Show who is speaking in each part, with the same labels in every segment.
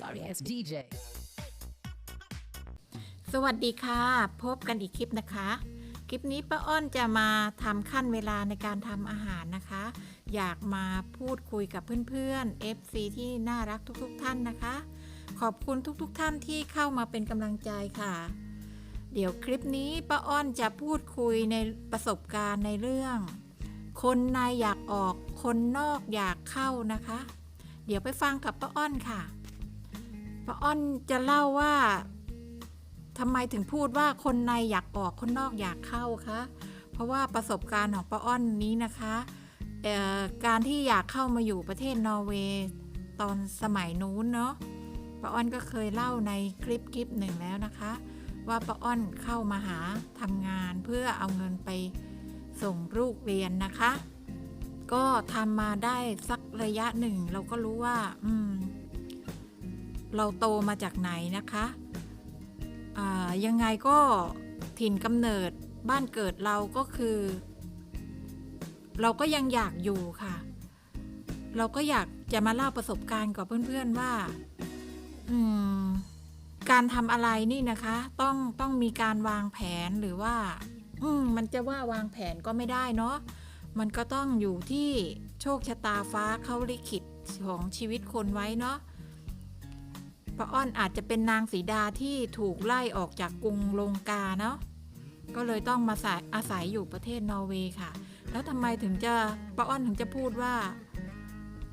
Speaker 1: Sorry ass DJ.
Speaker 2: สวัสดีค่ะ พบกันอีกคลิปนะคะ คลิปนี้ป้าอ้อนจะมาทำขั้นเวลาในการทำอาหารนะคะ อยากมาพูดคุยกับเพื่อนๆ FC ที่น่ารักทุกๆ ท่านนะคะ ขอบคุณทุกๆ ท่านที่เข้ามาเป็นกำลังใจค่ะ เดี๋ยวคลิปนี้ป้าอ้อนจะพูดคุยในประสบการณ์ในเรื่อง คนในอยากออกคนนอกอยากเข้านะคะ เดี๋ยวไปฟังกับป้าอ้อนค่ะ ป้าอ้อนจะเล่าว่าทำไมถึงพูดว่าคนในอยากออกคนนอกอยากเข้าคะเพราะว่าประสบการณ์ของป้าอ้อนนี้นะคะการที่อยากเข้ามาอยู่ประเทศนอร์เวย์ตอนสมัยนู้นเนาะป้าอ้อนก็เคยเล่าในคลิปคลิปหนึ่งแล้วนะคะ ว่าป้าอ้อนเข้ามาหาทำงานเพื่อเอาเงินไปส่งลูกเรียนนะคะ ก็ทำมาได้สักระยะหนึ่ง เราก็รู้ว่า อืม เราโตมาจากไหนนะคะยังไงก็ถิ่นกำเนิดบ้านเกิดเราก็คือ เราก็ยังอยากอยู่ค่ะ เราก็อยากจะมาเล่าประสบการณ์กับเพื่อนๆว่าการทำอะไรนี่นะคะ ต้องต้องมีการวางแผนหรือว่า อืมมันจะว่าวางแผนก็ไม่ได้เนาะมันก็ต้องอยู่ที่โชคชะตาฟ้าเขาลิขิตของชีวิตคนไว้เนาะ ป้าอ้อนอาจจะเป็นนางสีดาที่ถูกไล่ออกจากกรุงลงกาเนาะก็เลยต้องมาอาอาศัยอยู่ประเทศนอร์เวย์ค่ะ แล้วทำไมถึงจะป้าอ้อนถึงจะพูดว่า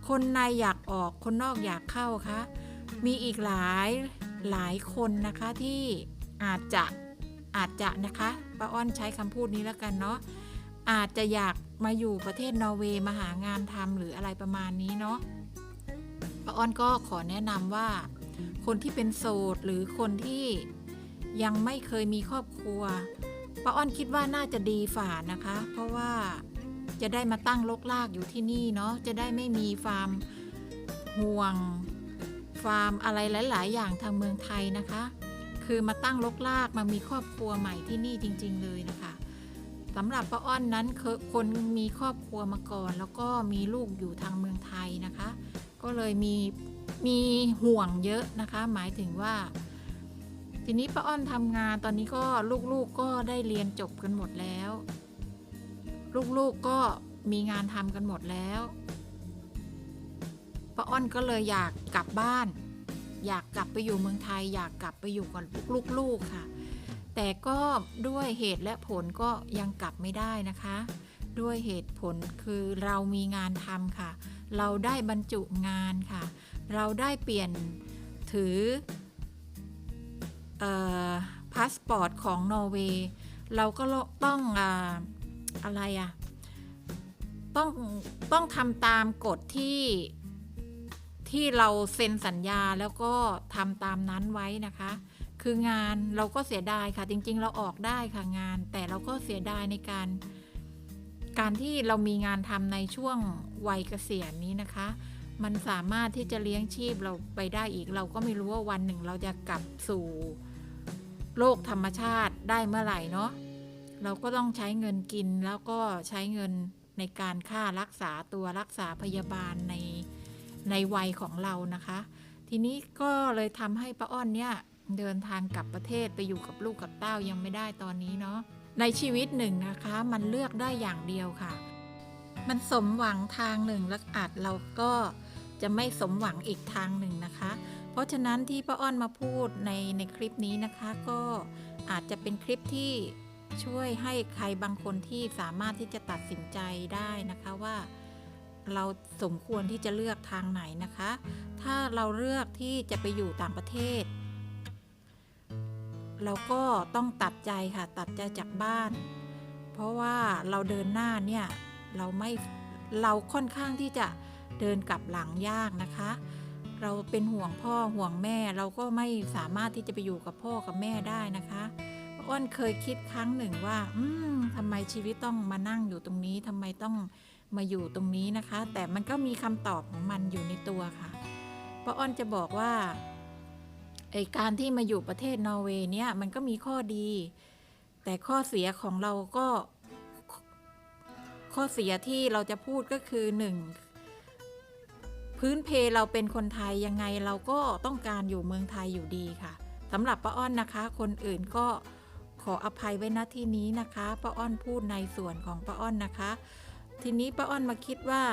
Speaker 2: คนในอยากออกคนนอกอยากเข้าคะมีอีกหลายหลายคนนะคะที่อาจจะอาจจะนะคะป้าอ้อนใช้คำพูดนี้แล้วกันเนาะอาจจะอยากมาอยู่ประเทศนอร์เวย์มาหางานทำหรืออะไรประมาณนี้เนาะป้าอ้อนก็ขอแนะนำว่า คนที่เป็นโสดหรือคนที่ยังไม่เคยมีครอบครัวป้าอ้อนคิดว่าน่าจะดีฝ่านะคะ เพราะว่าจะได้มาตั้งลกลากอยู่ที่นี่เนาะจะได้ไม่มีฟาร์มห่วงฟาร์มอะไรหลาย ๆ อย่างทางเมืองไทยนะคะ คือมาตั้งลกลากมามีครอบครัวใหม่ที่นี่จริง ๆ เลยนะคะสำหรับป้าอ้อนนั้นคคนมีครอบครัวมาก่อน แล้วก็มีลูกอยู่ทางเมืองไทยนะคะ ก็เลยมี มีห่วงเยอะนะคะ หมายถึงว่า ทีนี้ป้าอ้อนทำงานตอนนี้ก็ลูกๆก็ได้เรียนจบกันหมดแล้ว ลูกๆก็มีงานทำกันหมดแล้วป้าอ้อนก็เลยอยากกลับบ้าน อยากกลับไปอยู่เมืองไทย อยากกลับไปอยู่กับลูกๆค่ะ แต่ก็ด้วยเหตุและผลก็ยังกลับไม่ได้นะคะ ด้วยเหตุผลคือเรามีงานทำค่ะ เราได้บรรจุงานค่ะ เราได้เปลี่ยนถือพาสปอร์ตของนอร์เวย์เราก็ต้องออะไรอะต้องต้องทำตามกฎที่ที่เราเซ็นสัญญาแล้วก็ทำตามนั้นไว้นะคะ คืองานเราก็เสียดายค่ะ จริง ๆ เราออกได้ค่ะงาน แต่เราก็เสียดายในการ การที่เรามีงานทำในช่วงวัยเกษียณนี้นะคะ มันสามารถที่จะเลี้ยงชีพเราไปได้อีก เราก็ไม่รู้ว่าวันหนึ่งเราจะกลับสู่โลกธรรมชาติได้เมื่อไหร่เนาะเราก็ต้องใช้เงินกินแล้วก็ใช้เงินในการค่ารักษาตัวรักษาพยาบาลในในวัยของเรานะคะ ทีนี้ก็เลยทำให้ป้าอ้อนเนี่ยเดินทางกลับประเทศไปอยู่กับลูกกับเต้ายังไม่ได้ตอนนี้เนาะในชีวิตหนึ่งนะคะมันเลือกได้อย่างเดียวค่ะ มันสมหวังทางหนึ่งแล้วอาจเราก็ จะไม่สมหวังอีกทางหนึ่งนะคะ เพราะฉะนั้นที่ป้าอ้อนมาพูดในในคลิปนี้นะคะ ก็อาจจะเป็นคลิปที่ช่วยให้ใครบางคนที่สามารถที่จะตัดสินใจได้นะคะว่าเราสมควรที่จะเลือกทางไหนนะคะ ถ้าเราเลือกที่จะไปอยู่ต่างประเทศ เราก็ต้องตัดใจค่ะตัดใจจากบ้าน เพราะว่าเราเดินหน้าเนี่ยเราไม่เราค่อนข้างที่จะ เดินกลับหลังยากนะคะ เราเป็นห่วงพ่อห่วงแม่เราก็ไม่สามารถที่จะไปอยู่กับพ่อกับแม่ได้นะคะอ้อนเคยคิดครั้งหนึ่งว่า อืมทำไมชีวิตต้องมานั่งอยู่ตรงนี้ทำไมต้องมาอยู่ตรงนี้นะคะ แต่มันก็มีคำตอบของมันอยู่ในตัวค่ะป้าอ้อนจะบอกว่าไอการที่มาอยู่ประเทศนอร์เวย์เนี่ยมันก็มีข้อดี แต่ข้อเสียของเราก็ ข้อเสียที่เราจะพูดก็คือหนึ่ง พื้นเพเราเป็นคนไทยยังไงเราก็ต้องการอยู่เมืองไทยอยู่ดีค่ะสำหรับป้าอ้อนนะคะ คนอื่นก็ขออภัยไว้ณที่นี้นะคะป้าอ้อนพูดในส่วนของป้าอ้อนนะคะ ทีนี้ป้าอ้อนมาคิดว่า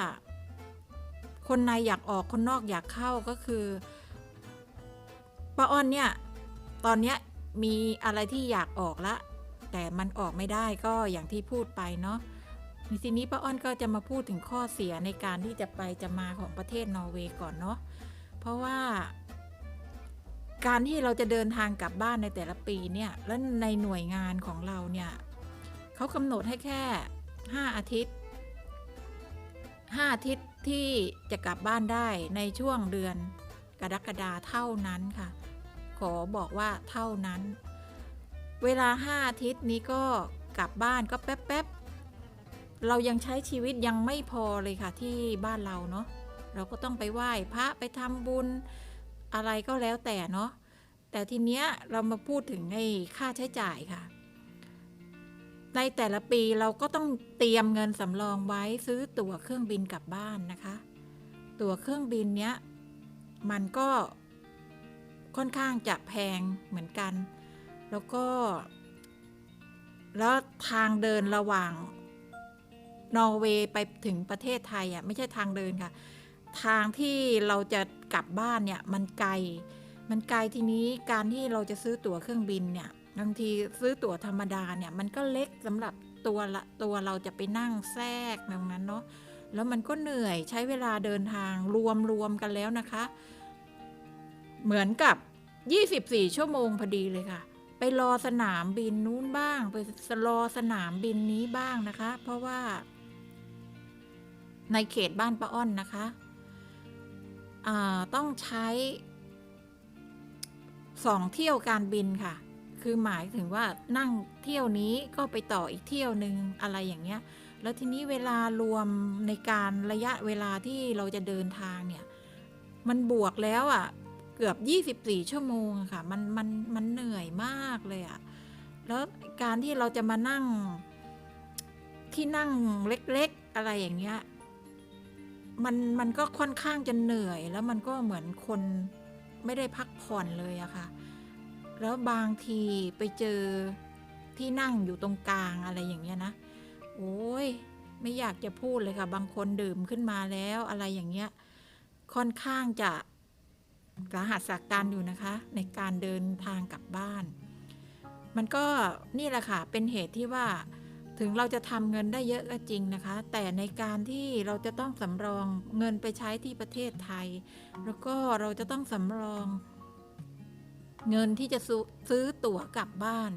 Speaker 2: คนในอยากออกคนนอกอยากเข้าก็คือป้าอ้อนเนี่ยตอนเนี้ยมีอะไรที่อยากออกละ แต่มันออกไม่ได้ก็อย่างที่พูดไปเนาะ ทีนี้ป้าอ้อนก็จะมาพูดถึงข้อเสียในการที่จะไปจะมาของประเทศนอร์เวย์ก่อนเนาะเพราะว่าการที่เราจะเดินทางกลับบ้านในแต่ละปีเนี่ย แล้วในหน่วยงานของเราเนี่ยเขากำหนดให้แค่ 5 อาทิตย์ 5 อาทิตย์ที่จะกลับบ้านได้ในช่วงเดือนกรกฎาเท่านั้นค่ะ ขอบอกว่าเท่านั้น เวลา 5 อาทิตย์นี้ก็กลับบ้านก็แป๊บ เรายังใช้ชีวิตยังไม่พอเลยค่ะที่บ้านเราเนาะเราก็ต้องไปไหว้พระไปทำบุญอะไรก็แล้วแต่เนาะแต่ทีเนี้ยเรามาพูดถึงไอ้ค่าใช้จ่ายค่ะ ในแต่ละปีเราก็ต้องเตรียมเงินสำรองไว้ซื้อตั๋วเครื่องบินกลับบ้านนะคะ ตั๋วเครื่องบินเนี้ยมันก็ค่อนข้างจะแพงเหมือนกัน แล้วก็ แล้วทางเดินระหว่าง นอร์เวย์ไปถึงประเทศไทยอะไม่ใช่ทางเดินค่ะ ทางที่เราจะกลับบ้านเนี่ยมันไกล มันไกลทีนี้การที่เราจะซื้อตั๋วเครื่องบินเนี่ยบางทีซื้อตั๋วธรรมดาเนี่ยมันก็เล็กสำหรับตัวละตัวเราจะไปนั่งแทรกตรงนั้นเนาะแล้วมันก็เหนื่อยใช้เวลาเดินทางรวมรวมกันแล้วนะคะ เหมือนกับ 24 ชั่วโมงพอดีเลยค่ะ ไปรอสนามบินนู้นบ้าง ไปรอสนามบินนี้บ้างนะคะ เพราะว่า ในเขตบ้านป้าอ้อนนะคะต้องใช้สองเที่ยวการบินค่ะ คือหมายถึงว่านั่งเที่ยวนี้ก็ไปต่ออีกเที่ยวหนึ่งอะไรอย่างเงี้ย แล้วทีนี้เวลารวมในการระยะเวลาที่เราจะเดินทางเนี่ย มันบวกแล้วอะ่ะ เกือบ 24 ชั่วโมงค่ะ มันมันมันเหนื่อยมากเลยอะ่ะ แล้วการที่เราจะมานั่งที่นั่งเล็กๆอะไรอย่างเงี้ย มันมันก็ค่อนข้างจะเหนื่อย แล้วมันก็เหมือนคนไม่ได้พักผ่อนเลยอะค่ะ แล้วบางทีไปเจอที่นั่งอยู่ตรงกลางอะไรอย่างเงี้ยนะ โอ้ยไม่อยากจะพูดเลยค่ะ บางคนดื่มขึ้นมาแล้วอะไรอย่างเงี้ย ค่อนข้างจะสาหัสสาการอยู่นะคะ ในการเดินทางกลับบ้าน มันก็นี่แหละค่ะ เป็นเหตุที่ว่า ถึงเราจะทำเงินได้เยอะก็จริงนะคะ แต่ในการที่เราจะต้องสำรองเงินไปใช้ที่ประเทศไทย แล้วก็เราจะต้องสำรอง เงินที่จะซื้อตั๋วกลับบ้าน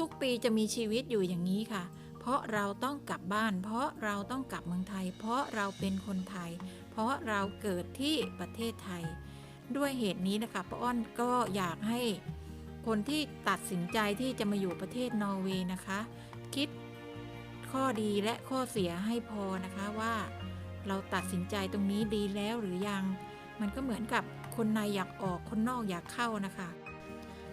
Speaker 2: ทุกๆปีจะมีชีวิตอยู่อย่างนี้ค่ะ เพราะเราต้องกลับบ้าน เพราะเราต้องกลับเมืองไทย เพราะเราเป็นคนไทย เพราะเราเกิดที่ประเทศไทย ด้วยเหตุนี้นะคะป้าอ้อนก็อยากให้คนที่ตัดสินใจที่จะมาอยู่ประเทศนอร์เวย์นะคะ คิด ข้อดีและข้อเสียให้พอนะคะว่า เราตัดสินใจตรงนี้ดีแล้วหรือยัง มันก็เหมือนกับคนในอยากออกคนนอกอยากเข้านะคะ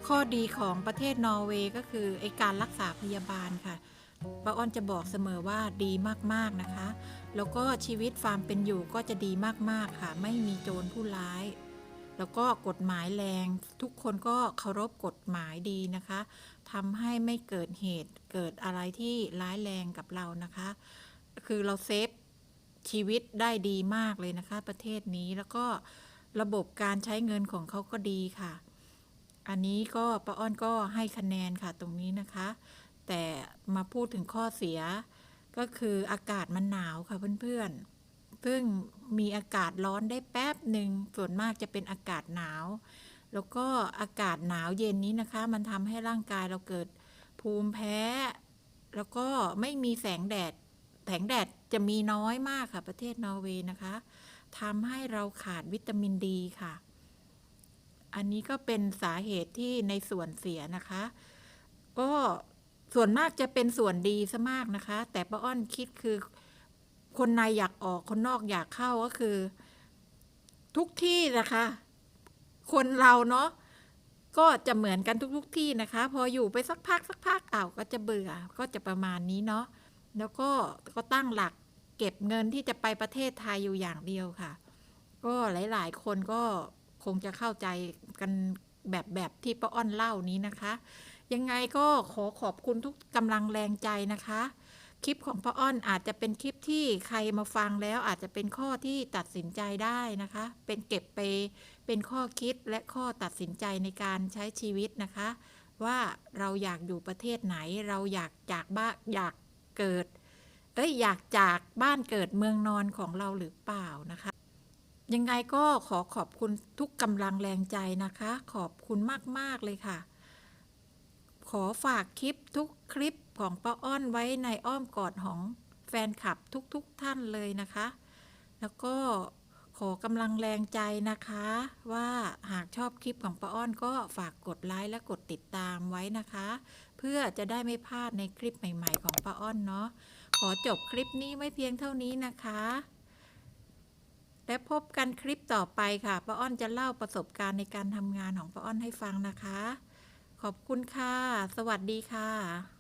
Speaker 2: ข้อดีของประเทศนอร์เวย์ก็คือไอการรักษาพยาบาลค่ะป้าอ้อนจะบอกเสมอว่าดีมากๆนะคะ แล้วก็ชีวิตฟาร์มเป็นอยู่ก็จะดีมากๆค่ะ ไม่มีโจรผู้ร้าย แล้วก็กฎหมายแรงทุกคนก็เคารพกฎหมายดีนะคะทำให้ไม่เกิดเหตุเกิดอะไรที่ร้ายแรงกับเรานะคะ คือเราเซฟชีวิตได้ดีมากเลยนะคะ ประเทศนี้แล้วก็ระบบการใช้เงินของเขาก็ดีค่ะ อันนี้ก็ป้าอ้อนก็ให้คะแนนค่ะตรงนี้นะคะ แต่มาพูดถึงข้อเสียก็คืออากาศมันหนาวค่ะเพื่อนๆ ซึ่งมีอากาศร้อนได้แป๊บหนึ่งส่วนมากจะเป็นอากาศหนาว แล้วก็อากาศหนาวเย็นนี้นะคะ มันทำให้ร่างกายเราเกิดภูมิแพ้ แล้วก็ไม่มีแสงแดด แสงแดดจะมีน้อยมากค่ะ ประเทศนอร์เวย์นะคะทำให้เราขาดวิตามินดีค่ะ อันนี้ก็เป็นสาเหตุที่ในส่วนเสียนะคะ ก็ส่วนมากจะเป็นส่วนดีซะมากนะคะ แต่ป้าอ้อนคิดคือ คนในอยากออกคนนอกอยากเข้าก็คือ ทุกที่นะคะ คนเราเนาะก็จะเหมือนกันทุกๆทที่นะคะ พออยู่ไปสักพักสักพักอ้าวก็จะเบื่อก็จะประมาณนี้เนาะแล้วก็ก็ตั้งหลักเก็บเงินที่จะไปประเทศไทยอยู่อย่างเดียวค่ะ ก็หลาย ๆ คนก็คงจะเข้าใจกันแบบแบบที่ป้าอ้อนเล่านี้นะคะ ยังไงก็ขอขอบคุณทุกกำลังแรงใจนะคะ คลิปของป้าอ้อนอาจจะเป็นคลิปที่ใครมาฟังแล้วอาจจะเป็นข้อที่ตัดสินใจได้นะคะ เป็นเก็บไปเป็นข้อคิดและข้อตัดสินใจในการใช้ชีวิตนะคะ ว่าเราอยากอยู่ประเทศไหน เราอยากจากบ้านอยากเกิด เอ้ยอยากจากบ้านเกิดเมืองนอนของเราหรือเปล่านะคะ ยังไงก็ขอขอบคุณทุกกำลังแรงใจนะคะ ขอบคุณมาก ๆ เลยค่ะ ขอฝากคลิปทุกคลิป ของป้าอ้อนไว้ในอ้อมกอดของแฟนคลับทุกๆทท่านเลยนะคะ แล้วก็ขอกำลังแรงใจนะคะ ว่าหากชอบคลิปของป้าอ้อนก็ฝากกดไลค์และกดติดตามไว้นะคะ เพื่อจะได้ไม่พลาดในคลิปใหม่ๆของป้าอ้อนเนาะขอจบคลิปนี้ไว้เพียงเท่านี้นะคะ และพบกันคลิปต่อไปค่ะป้าอ้อนจะเล่าประสบการณ์ในการทำงานของป้าอ้อนให้ฟังนะคะ ขอบคุณค่ะ สวัสดีค่ะ